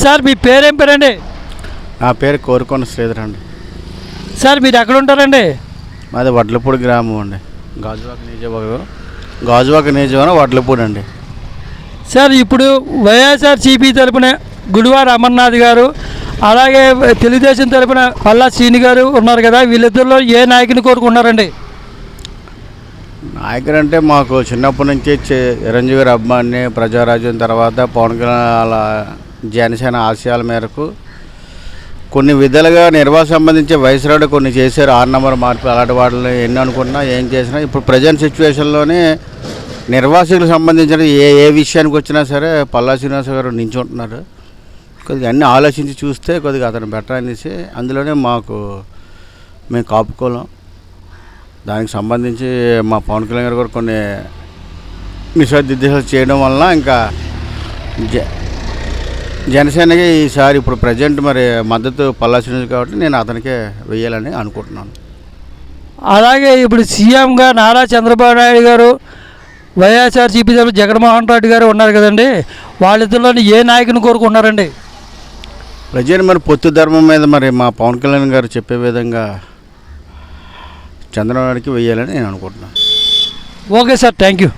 Sir మీ పేరేం పేరండి? నా పేరు కోరుకొండ శ్రీధర్ అండి. సార్ మీరు ఎక్కడ ఉంటారండి? మాది వడ్లపూడి గ్రామం అండి. గాజువాక నియోజకవర్గం. గాజువాక నియోజకవర్గం వడ్లపూడి అండి. సార్ ఇప్పుడు వైఎస్ఆర్ సిపి తరపున గుడివార అమర్నాథ్ గారు అలాగే తెలుగుదేశం తరపున పల్లా శ్రీని గారు ఉన్నారు కదా వీళ్ళిద్దరిలో ఏ నాయకుని కోరుకున్నారండి నాయకుడు అంటే మాకు చిన్నప్పటి నుంచి చే- చిరంజీవి గారి అభిమాని ప్రజారాజ్యం తర్వాత పవన్ కళ్యాణ్ అలా జనసేన ఆశయాల మేరకు కొన్ని విధాలుగా నిర్వాహ సంబంధించి వయసురాడు కొన్ని చేశారు. ఆరు నెంబర్ మార్పు అలాంటి వాటిని ఎన్ని అనుకున్నా ఏం చేసినా ఇప్పుడు ప్రజెంట్ సిచ్యువేషన్లోనే నిర్వాసికులకు సంబంధించిన ఏ ఏ విషయానికి వచ్చినా సరే పల్లా శ్రీనివాస గారు నించుంటున్నారు. కొద్దిగా అన్నీ ఆలోచించి చూస్తే కొద్దిగా అతను బెటర్ అనేసి అందులోనే మాకు మేము కాపుకోలేం. దానికి సంబంధించి మా పవన్ కళ్యాణ్ గారు కూడా కొన్ని నిషేధిద్దేశాలు చేయడం వలన ఇంకా జ జనసేనకి ఈసారి ఇప్పుడు ప్రజెంట్ మరి మద్దతు పల్లా శ్రీనివాస్ కాబట్టి నేను అతనికే వెయ్యాలని అనుకుంటున్నాను. అలాగే ఇప్పుడు సీఎంగా నారా చంద్రబాబు నాయుడు గారు వైఎస్ఆర్ సిపి జగన్మోహన్ రెడ్డి గారు ఉన్నారు కదండి. వాళ్ళిద్దరిలో ఏ నాయకుని కోరుకున్నారండి ప్రజెంట్ మరి పొత్తు ధర్మం మీద మరి మా పవన్ కళ్యాణ్ గారు చెప్పే విధంగా చంద్రబాబు నాయుడికి వెయ్యాలని నేను అనుకుంటున్నాను. Okay sir thank you